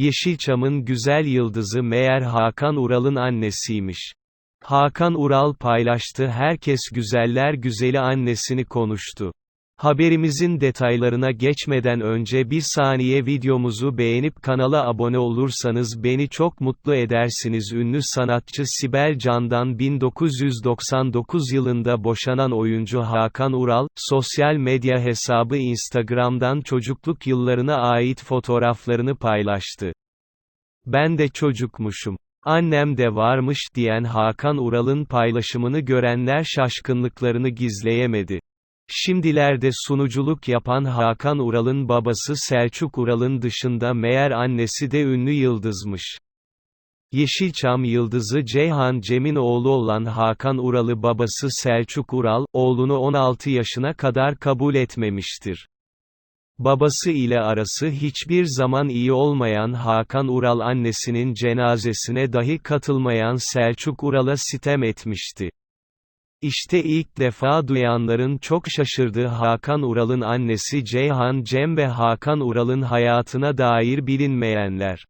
Yeşilçam'ın güzel yıldızı meğer Hakan Ural'ın annesiymiş. Hakan Ural paylaştı herkes güzeller güzeli annesini konuştu. Haberimizin detaylarına geçmeden önce bir saniye videomuzu beğenip kanala abone olursanız beni çok mutlu edersiniz. Ünlü sanatçı Sibel Can'dan 1999 yılında boşanan oyuncu Hakan Ural, sosyal medya hesabı Instagram'dan çocukluk yıllarına ait fotoğraflarını paylaştı. Ben de çocukmuşum. Annem de varmış diyen Hakan Ural'ın paylaşımını görenler şaşkınlıklarını gizleyemedi. Şimdilerde sunuculuk yapan Hakan Ural'ın babası Selçuk Ural'ın dışında meğer annesi de ünlü yıldızmış. Yeşilçam yıldızı Ceyhan Cem'in oğlu olan Hakan Ural'ı babası Selçuk Ural, oğlunu 16 yaşına kadar kabul etmemiştir. Babası ile arası hiçbir zaman iyi olmayan Hakan Ural annesinin cenazesine dahi katılmayan Selçuk Ural'a sitem etmişti. İşte ilk defa duyanların çok şaşırdığı Hakan Ural'ın annesi Ceyhan Cem ve Hakan Ural'ın hayatına dair bilinmeyenler.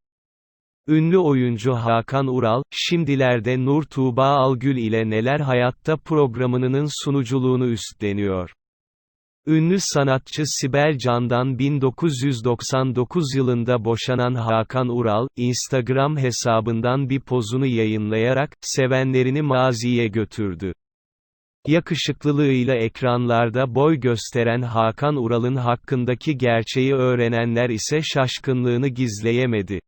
Ünlü oyuncu Hakan Ural, şimdilerde Nur Tuğba Algül ile Neler Hayatta programının sunuculuğunu üstleniyor. Ünlü sanatçı Sibel Can'dan 1999 yılında boşanan Hakan Ural, Instagram hesabından bir pozunu yayınlayarak, sevenlerini maziye götürdü. Yakışıklılığıyla ekranlarda boy gösteren Hakan Ural'ın hakkındaki gerçeği öğrenenler ise şaşkınlığını gizleyemedi.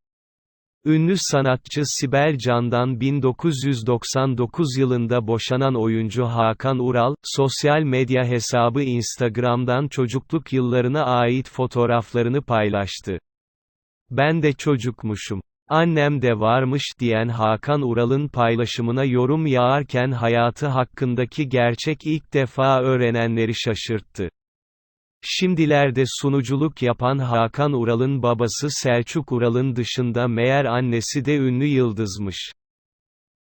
Ünlü sanatçı Sibel Can'dan 1999 yılında boşanan oyuncu Hakan Ural, sosyal medya hesabı Instagram'dan çocukluk yıllarına ait fotoğraflarını paylaştı. Ben de çocukmuşum. Annem de varmış diyen Hakan Ural'ın paylaşımına yorum yağarken hayatı hakkındaki gerçek ilk defa öğrenenleri şaşırttı. Şimdilerde sunuculuk yapan Hakan Ural'ın babası Selçuk Ural'ın dışında meğer annesi de ünlü yıldızmış.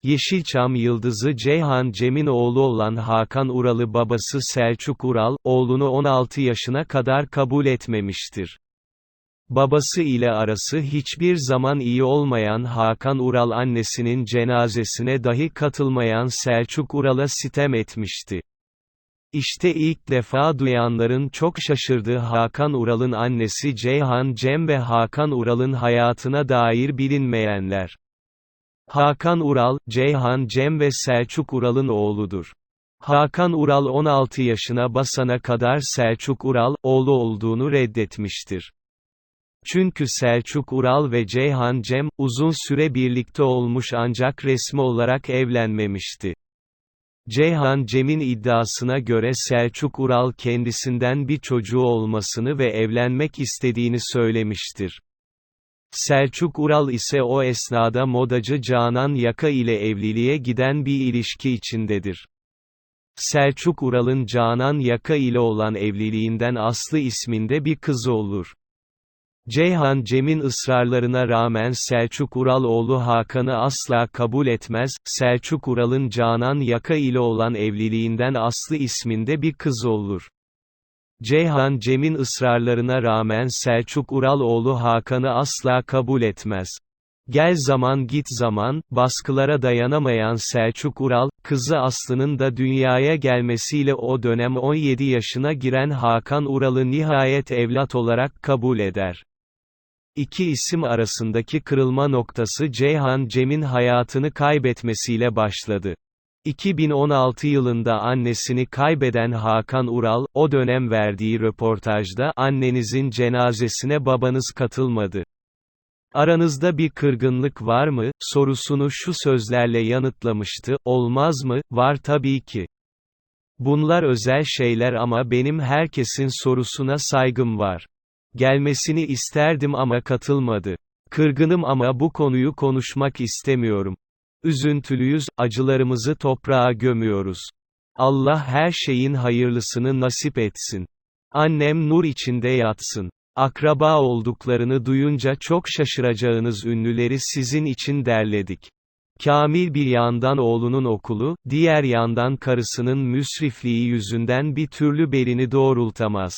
Yeşilçam yıldızı Ceyhan Cem'in oğlu olan Hakan Ural'ı babası Selçuk Ural, oğlunu 16 yaşına kadar kabul etmemiştir. Babası ile arası hiçbir zaman iyi olmayan Hakan Ural annesinin cenazesine dahi katılmayan Selçuk Ural'a sitem etmişti. İşte ilk defa duyanların çok şaşırdığı Hakan Ural'ın annesi Ceyhan Cem ve Hakan Ural'ın hayatına dair bilinmeyenler. Hakan Ural, Ceyhan Cem ve Selçuk Ural'ın oğludur. Hakan Ural 16 yaşına basana kadar Selçuk Ural, oğlu olduğunu reddetmiştir. Çünkü Selçuk Ural ve Ceyhan Cem, uzun süre birlikte olmuş ancak resmi olarak evlenmemişti. Ceyhan Cem'in iddiasına göre Selçuk Ural kendisinden bir çocuğu olmasını ve evlenmek istediğini söylemiştir. Selçuk Ural ise o esnada modacı Canan Yaka ile evliliğe giden bir ilişki içindedir. Selçuk Ural'ın Canan Yaka ile olan evliliğinden Aslı isminde bir kızı olur. Ceyhan Cem'in ısrarlarına rağmen Selçuk Ural oğlu Hakan'ı asla kabul etmez, Selçuk Ural'ın Canan Yaka ile olan evliliğinden Aslı isminde bir kız olur. Ceyhan Cem'in ısrarlarına rağmen Selçuk Ural oğlu Hakan'ı asla kabul etmez. Gel zaman git zaman, baskılara dayanamayan Selçuk Ural, kızı Aslı'nın da dünyaya gelmesiyle o dönem 17 yaşına giren Hakan Ural'ı nihayet evlat olarak kabul eder. İki isim arasındaki kırılma noktası Ceyhan Cem'in hayatını kaybetmesiyle başladı. 2016 yılında annesini kaybeden Hakan Ural, o dönem verdiği röportajda annenizin cenazesine babanız katılmadı. Aranızda bir kırgınlık var mı, sorusunu şu sözlerle yanıtlamıştı, olmaz mı, var tabii ki. Bunlar özel şeyler ama benim herkesin sorusuna saygım var. Gelmesini isterdim ama katılmadı. Kırgınım ama bu konuyu konuşmak istemiyorum. Üzüntülüyüz, acılarımızı toprağa gömüyoruz. Allah her şeyin hayırlısını nasip etsin. Annem nur içinde yatsın. Akraba olduklarını duyunca çok şaşıracağınız ünlüleri sizin için derledik. Kamil bir yandan oğlunun okulu, diğer yandan karısının müsrifliği yüzünden bir türlü belini doğrultamaz.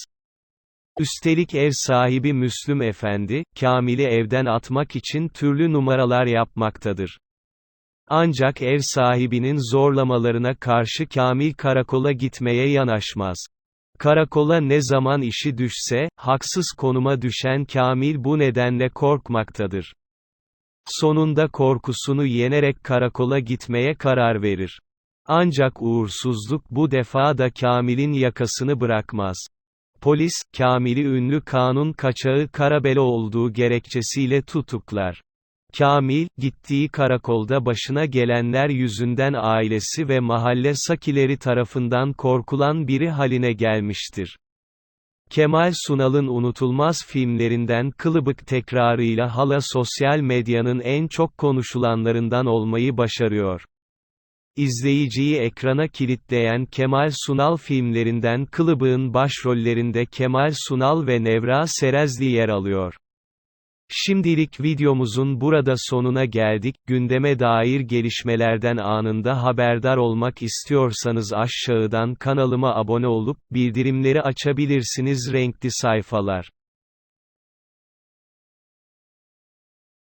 Üstelik ev sahibi Müslüm Efendi, Kamil'i evden atmak için türlü numaralar yapmaktadır. Ancak ev sahibinin zorlamalarına karşı Kamil karakola gitmeye yanaşmaz. Karakola ne zaman işi düşse, haksız konuma düşen Kamil bu nedenle korkmaktadır. Sonunda korkusunu yenerek karakola gitmeye karar verir. Ancak uğursuzluk bu defa da Kamil'in yakasını bırakmaz. Polis, Kamil'i ünlü kanun kaçağı Karabelo olduğu gerekçesiyle tutuklar. Kamil, gittiği karakolda başına gelenler yüzünden ailesi ve mahalle sakileri tarafından korkulan biri haline gelmiştir. Kemal Sunal'ın unutulmaz filmlerinden Kılıbık tekrarıyla hala sosyal medyanın en çok konuşulanlarından olmayı başarıyor. İzleyiciyi ekrana kilitleyen Kemal Sunal filmlerinden Kılıbık'ın başrollerinde Kemal Sunal ve Nevra Serezli yer alıyor. Şimdilik videomuzun burada sonuna geldik. Gündeme dair gelişmelerden anında haberdar olmak istiyorsanız aşağıdan kanalıma abone olup bildirimleri açabilirsiniz renkli sayfalar.